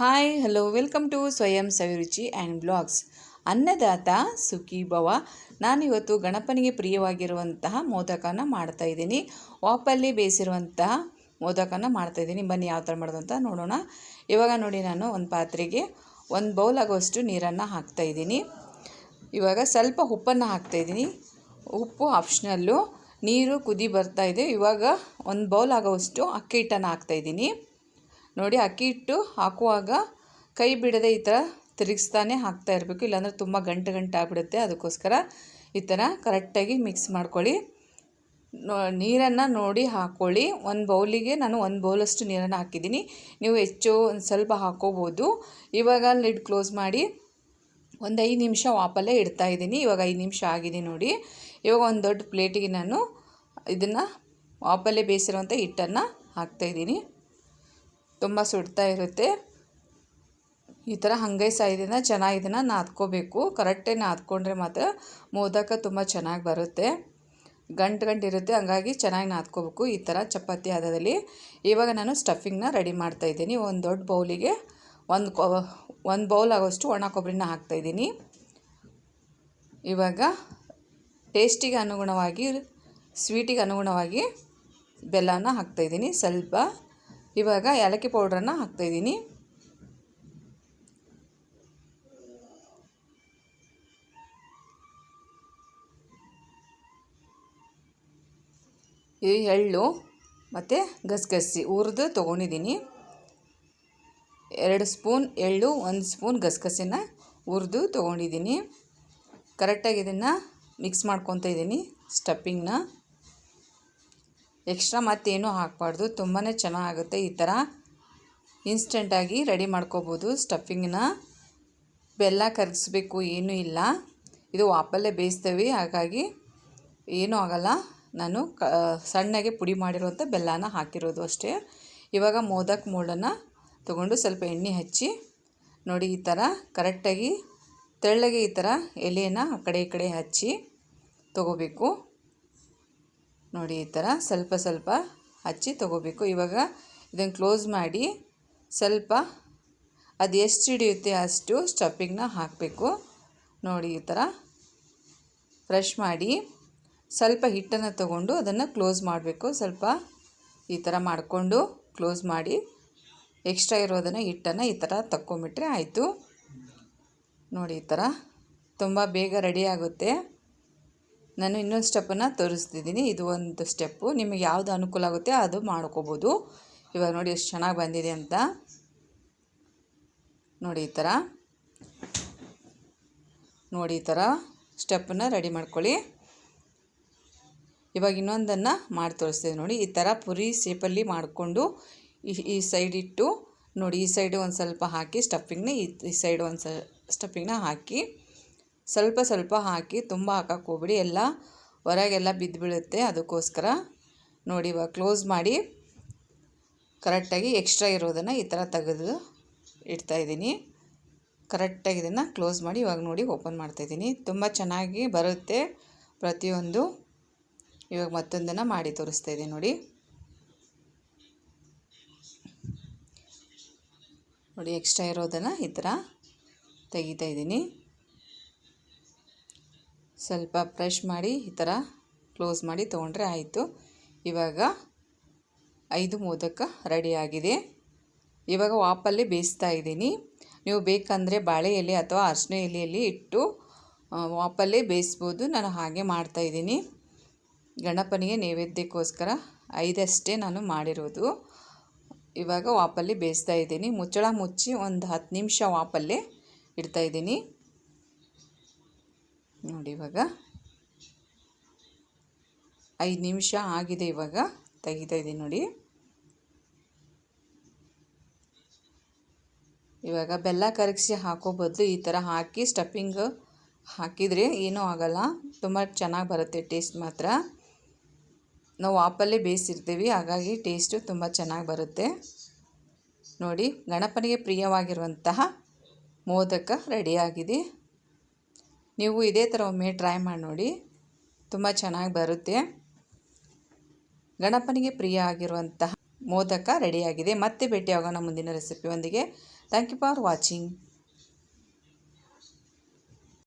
Hi hello welcome to ಸ್ವಯಂ ಸವಿರುಚಿ and blogs ಅನ್ನದಾತ ಸುಖಿ ಭವ ನಾನಿವತ್ತು ಗಣಪನಿಗೆ ಪ್ರಿಯವಾಗಿರುವಂತಹ ಮೋದಕನ ಮಾಡ್ತಾ ಇದ್ದೀನಿ. ವಾಪಲ್ಲಿ ಬೇಯಿಸಿರುವಂತಹ ಮೋದಕನ ಮಾಡ್ತಾ ಇದ್ದೀನಿ. ಬನ್ನಿ ಯಾವ ಥರ ಮಾಡೋದು ಅಂತ ನೋಡೋಣ. ಇವಾಗ ನೋಡಿ ನಾನು ಒಂದು ಪಾತ್ರೆಗೆ ಒಂದು ಬೌಲ್ ಆಗೋಷ್ಟು ನೀರನ್ನು ಹಾಕ್ತಾ ಇದ್ದೀನಿ. ಇವಾಗ ಸ್ವಲ್ಪ ಉಪ್ಪನ್ನು ಹಾಕ್ತಾಯಿದ್ದೀನಿ ಉಪ್ಪು ಆಪ್ಷನಲ್ಲು ನೀರು ಕುದಿ ಬರ್ತಾ ಇದೆ. ಇವಾಗ ಒಂದು ಬೌಲ್ ಆಗೋವಷ್ಟು ಅಕ್ಕಿ ಹಿಟ್ಟನ್ನು ಹಾಕ್ತಾಯಿದ್ದೀನಿ ನೋಡಿ ಅಕ್ಕಿ ಹಿಟ್ಟು ಹಾಕುವಾಗ ಕೈ ಬಿಡದೆ ಈ ಥರ ತಿರುಗಿಸ್ತಾನೆ ಹಾಕ್ತಾ ಇರಬೇಕು. ಇಲ್ಲಾಂದರೆ ತುಂಬ ಗಂಟು ಗಂಟು ಆಗಿಬಿಡುತ್ತೆ. ಅದಕ್ಕೋಸ್ಕರ ಈ ಥರ ಕರೆಕ್ಟಾಗಿ ಮಿಕ್ಸ್ ಮಾಡ್ಕೊಳ್ಳಿ. ನೀರನ್ನು ನೋಡಿ ಹಾಕ್ಕೊಳ್ಳಿ. ಒಂದು ಬೌಲಿಗೆ ನಾನು ಒಂದು ಬೌಲಷ್ಟು ನೀರನ್ನು ಹಾಕಿದ್ದೀನಿ. ನೀವು ಹೆಚ್ಚು ಒಂದು ಸ್ವಲ್ಪ ಹಾಕೋಬೋದು. ಇವಾಗ ಲಿಡ್ ಕ್ಲೋಸ್ ಮಾಡಿ ಒಂದು ಐದು ನಿಮಿಷ ವಾಪಲ್ಲೇ ಇಡ್ತಾ ಇದ್ದೀನಿ. ಇವಾಗ ಐದು ನಿಮಿಷ ಆಗಿದೆ ನೋಡಿ. ಇವಾಗ ಒಂದು ದೊಡ್ಡ ಪ್ಲೇಟಿಗೆ ನಾನು ಇದನ್ನು ವಾಪಲ್ಲೇ ಬೇಯಿಸಿರುವಂಥ ಹಿಟ್ಟನ್ನು ಹಾಕ್ತಾಯಿದ್ದೀನಿ ತುಂಬ ಸುಡ್ತಾ ಇರುತ್ತೆ. ಈ ಥರ ಹಂಗೆ ಸಹ ಇದನ್ನು ಚೆನ್ನಾಗಿ ಇದನ್ನು ನಾದ್ಕೋಬೇಕು. ಕರೆಕ್ಟಾಗಿ ನಾದ್ಕೊಂಡ್ರೆ ಮಾತ್ರ ಮೋದಕ ತುಂಬ ಚೆನ್ನಾಗಿ ಬರುತ್ತೆ. ಗಂಟು ಗಂಟು ಇರುತ್ತೆ, ಹಂಗಾಗಿ ಚೆನ್ನಾಗಿ ನಾದ್ಕೋಬೇಕು ಈ ಥರ ಚಪಾತಿ ಹದದಲ್ಲಿ ಇವಾಗ ನಾನು ಸ್ಟಫಿಂಗ್ನ ರೆಡಿ ಮಾಡ್ತಾಯಿದ್ದೀನಿ ಒಂದು ದೊಡ್ಡ ಬೌಲಿಗೆ ಒಂದು ಕೊ, ಒಂದು ಬೌಲ್ ಆಗೋಷ್ಟು ಒಣ ಕೊಬ್ಬರಿನ ಹಾಕ್ತಾಯಿದ್ದೀನಿ ಇವಾಗ ಟೇಸ್ಟಿಗೆ ಅನುಗುಣವಾಗಿ ಸ್ವೀಟಿಗೆ ಅನುಗುಣವಾಗಿ ಬೆಲ್ಲನ ಹಾಕ್ತಾಯಿದ್ದೀನಿ ಸ್ವಲ್ಪ ಇವಾಗ ಏಲಕ್ಕಿ ಪೌಡ್ರನ್ನು ಹಾಕ್ತಾಯಿದ್ದೀನಿ. ಈ ಎಳ್ಳು ಮತ್ತು ಗಸಗಸಿ ಹುರಿದು ತೊಗೊಂಡಿದ್ದೀನಿ. ಎರಡು ಸ್ಪೂನ್ ಎಳ್ಳು, ಒಂದು ಸ್ಪೂನ್ ಗಸಗಸಿನ ಹುರಿದು ತೊಗೊಂಡಿದ್ದೀನಿ. ಕರೆಕ್ಟಾಗಿ ಇದನ್ನು ಮಿಕ್ಸ್ ಮಾಡ್ಕೊತ ಇದ್ದೀನಿ ಸ್ಟಫಿಂಗ್ನ. ಎಕ್ಸ್ಟ್ರಾ ಮತ್ತೇನೂ ಹಾಕಬಾರ್ದು. ತುಂಬಾ ಚೆನ್ನಾಗುತ್ತೆ ಈ ಥರ. ಇನ್ಸ್ಟೆಂಟಾಗಿ ರೆಡಿ ಮಾಡ್ಕೋಬೋದು ಸ್ಟಫಿಂಗ್ನ. ಬೆಲ್ಲ ಕರಗಿಸ್ಬೇಕು ಏನೂ ಇಲ್ಲ. ಇದು ವಾಪಲ್ಲೇ ಬೇಯಿಸ್ತೇವೆ. ಹಾಗಾಗಿ ಏನೂ ಆಗೋಲ್ಲ. ನಾನು ಕ ಸಣ್ಣಗೆ ಪುಡಿ ಮಾಡಿರುವಂಥ ಬೆಲ್ಲನ ಹಾಕಿರೋದು ಅಷ್ಟೇ. ಇವಾಗ ಮೋದಕ್ ಮೋಡನ್ನು ತೊಗೊಂಡು ಸ್ವಲ್ಪ ಎಣ್ಣೆ ಹಚ್ಚಿ, ನೋಡಿ ಈ ಥರ ಕರೆಕ್ಟಾಗಿ ತೆಳ್ಳಗೆ ಈ ಥರ ಎಲೆಯನ್ನು ಆ ಕಡೆ ಈ ಕಡೆ ಹಚ್ಚಿ ತೊಗೋಬೇಕು. ನೋಡಿ, ಈ ಥರ ಸ್ವಲ್ಪ ಸ್ವಲ್ಪ ಹಚ್ಚಿ ತೊಗೋಬೇಕು. ಇವಾಗ ಇದನ್ನು ಕ್ಲೋಸ್ ಮಾಡಿ ಸ್ವಲ್ಪ ಅದು ಎಷ್ಟು ಹಿಡಿಯುತ್ತೆ ಅಷ್ಟು ಸ್ಟಫಿಂಗ್ನ ಹಾಕಬೇಕು. ನೋಡಿ, ಈ ಥರ ಫ್ರೆಶ್ ಮಾಡಿ ಸ್ವಲ್ಪ ಹಿಟ್ಟನ್ನು ತಗೊಂಡು ಅದನ್ನು ಕ್ಲೋಸ್ ಮಾಡಬೇಕು. ಸ್ವಲ್ಪ ಈ ಥರ ಮಾಡಿಕೊಂಡು ಕ್ಲೋಸ್ ಮಾಡಿ ಎಕ್ಸ್ಟ್ರಾ ಇರೋದನ್ನು ಹಿಟ್ಟನ್ನು ಈ ಥರ ತಕ್ಕೊಂಬಿಟ್ರೆ ಆಯಿತು. ನೋಡಿ, ಈ ಥರ ತುಂಬ ಬೇಗ ರೆಡಿ ಆಗುತ್ತೆ. ನಾನು ಇನ್ನೊಂದು ಸ್ಟೆಪ್ಪನ್ನು ತೋರಿಸ್ತಿದ್ದೀನಿ. ಇದು ಒಂದು ಸ್ಟೆಪ್ಪು ನಿಮಗೆ ಯಾವುದು ಅನುಕೂಲ ಆಗುತ್ತೆ ಅದು ಮಾಡ್ಕೋಬೋದು. ಇವಾಗ ನೋಡಿ ಎಷ್ಟು ಚೆನ್ನಾಗಿ ಬಂದಿದೆ ಅಂತ. ನೋಡಿ ಈ ಥರ ನೋಡಿ ಈ ಥರ ಸ್ಟೆಪ್ಪನ್ನು ರೆಡಿ ಮಾಡ್ಕೊಳ್ಳಿ. ಇವಾಗ ಇನ್ನೊಂದನ್ನು ಮಾಡಿ ತೋರಿಸ್ತೀವಿ ನೋಡಿ. ಈ ಥರ ಪುರಿ ಶೇಪಲ್ಲಿ ಮಾಡಿಕೊಂಡು ಈ ಸೈಡ್ ಇಟ್ಟು ನೋಡಿ, ಈ ಸೈಡು ಒಂದು ಸ್ವಲ್ಪ ಹಾಕಿ ಸ್ಟಫಿಂಗ್ನ ಈ ಸೈಡ್ ಒಂದು ಸ ಸ್ಟಫಿಂಗ್ನ ಹಾಕಿ ಸ್ವಲ್ಪ ಸ್ವಲ್ಪ ಹಾಕಿ ತುಂಬ ಹಾಕಕ್ಕೆ ಹೋಗ್ಬಿಡಿ. ಎಲ್ಲ ಹೊರಗೆಲ್ಲ ಬಿದ್ದು ಬೀಳುತ್ತೆ ಅದಕ್ಕೋಸ್ಕರ ನೋಡಿ ಇವಾಗ ಕ್ಲೋಸ್ ಮಾಡಿ ಕರೆಕ್ಟಾಗಿ ಎಕ್ಸ್ಟ್ರಾ ಇರೋದನ್ನು ಈ ಥರ ತೆಗೆದು ಇಡ್ತಾಯಿದ್ದೀನಿ ಕರೆಕ್ಟಾಗಿ ಇದನ್ನು ಕ್ಲೋಸ್ ಮಾಡಿ ಇವಾಗ ನೋಡಿ ಓಪನ್ ಮಾಡ್ತಾಯಿದ್ದೀನಿ ತುಂಬ ಚೆನ್ನಾಗಿ ಬರುತ್ತೆ ಪ್ರತಿಯೊಂದು. ಇವಾಗ ಮತ್ತೊಂದನ್ನು ಮಾಡಿ ತೋರಿಸ್ತಾ ಇದ್ದೀನಿ ನೋಡಿ. ನೋಡಿ ಎಕ್ಸ್ಟ್ರಾ ಇರೋದನ್ನು ಈ ಥರ ತೆಗಿತಾ ಇದ್ದೀನಿ. ಸ್ವಲ್ಪ ಫ್ರೆಶ್ ಮಾಡಿ ಈ ಥರ ಕ್ಲೋಸ್ ಮಾಡಿ ತೊಗೊಂಡ್ರೆ ಆಯಿತು. ಇವಾಗ ಐದು ಮೋದಕ ರೆಡಿಯಾಗಿದೆ ಇವಾಗ ವಾಪಲ್ಲಿ ಬೇಯಿಸ್ತಾ ಇದ್ದೀನಿ. ನೀವು ಬೇಕಂದರೆ ಬಾಳೆ ಎಲೆ ಅಥವಾ ಅರಿಶಿನ ಎಲೆಯಲ್ಲಿ ಇಟ್ಟು ವಾಪಲ್ಲೇ ಬೇಯಿಸ್ಬೋದು. ನಾನು ಹಾಗೆ ಮಾಡ್ತಾಯಿದ್ದೀನಿ ಗಣಪನಿಗೆ ನೈವೇದ್ಯಕ್ಕೋಸ್ಕರ ಐದಷ್ಟೇ ನಾನು ಮಾಡಿರೋದು. ಇವಾಗ ವಾಪಲ್ಲಿ ಬೇಯಿಸ್ತಾ ಇದ್ದೀನಿ. ಮುಚ್ಚಳ ಮುಚ್ಚಿ ಒಂದು ಹತ್ತು ನಿಮಿಷ ವಾಪಲ್ಲೇ ಇಡ್ತಾಯಿದ್ದೀನಿ ನೋಡಿ ಇವಾಗ. ಐದು ನಿಮಿಷ ಆಗಿದೆ ಇವಾಗ. ತೆಗಿತಾ ಇದ್ದೀನಿ ನೋಡಿ. ಇವಾಗ ಬೆಲ್ಲ ಕರಗಿಸಿ ಹಾಕೋ ಬದಲು ಈ ಥರ ಹಾಕಿ ಸ್ಟಫಿಂಗ್ ಹಾಕಿದರೆ ಏನೂ ಆಗೋಲ್ಲ. ತುಂಬ ಚೆನ್ನಾಗಿ ಬರುತ್ತೆ ಟೇಸ್ಟ್ ಮಾತ್ರ. ನಾವು ವಾಪಲ್ಲೇ ಬೇಯಿಸಿರ್ತೀವಿ, ಹಾಗಾಗಿ ಟೇಸ್ಟು ತುಂಬ ಚೆನ್ನಾಗಿ ಬರುತ್ತೆ. ನೋಡಿ, ಗಣಪನಿಗೆ ಪ್ರಿಯವಾಗಿರುವಂತಹ ಮೋದಕ ರೆಡಿಯಾಗಿದೆ. ನೀವು ಇದೇ ಥರ ಒಮ್ಮೆ ಟ್ರೈ ಮಾಡಿ ನೋಡಿ. ತುಂಬ ಚೆನ್ನಾಗಿ ಬರುತ್ತೆ. ಗಣಪನಿಗೆ ಪ್ರಿಯ ಆಗಿರುವಂತಹ ಮೋದಕ ರೆಡಿಯಾಗಿದೆ. ಮತ್ತೆ ಭೇಟಿಯಾಗೋಣ ಮುಂದಿನ ರೆಸಿಪಿಯೊಂದಿಗೆ. Thank you for watching.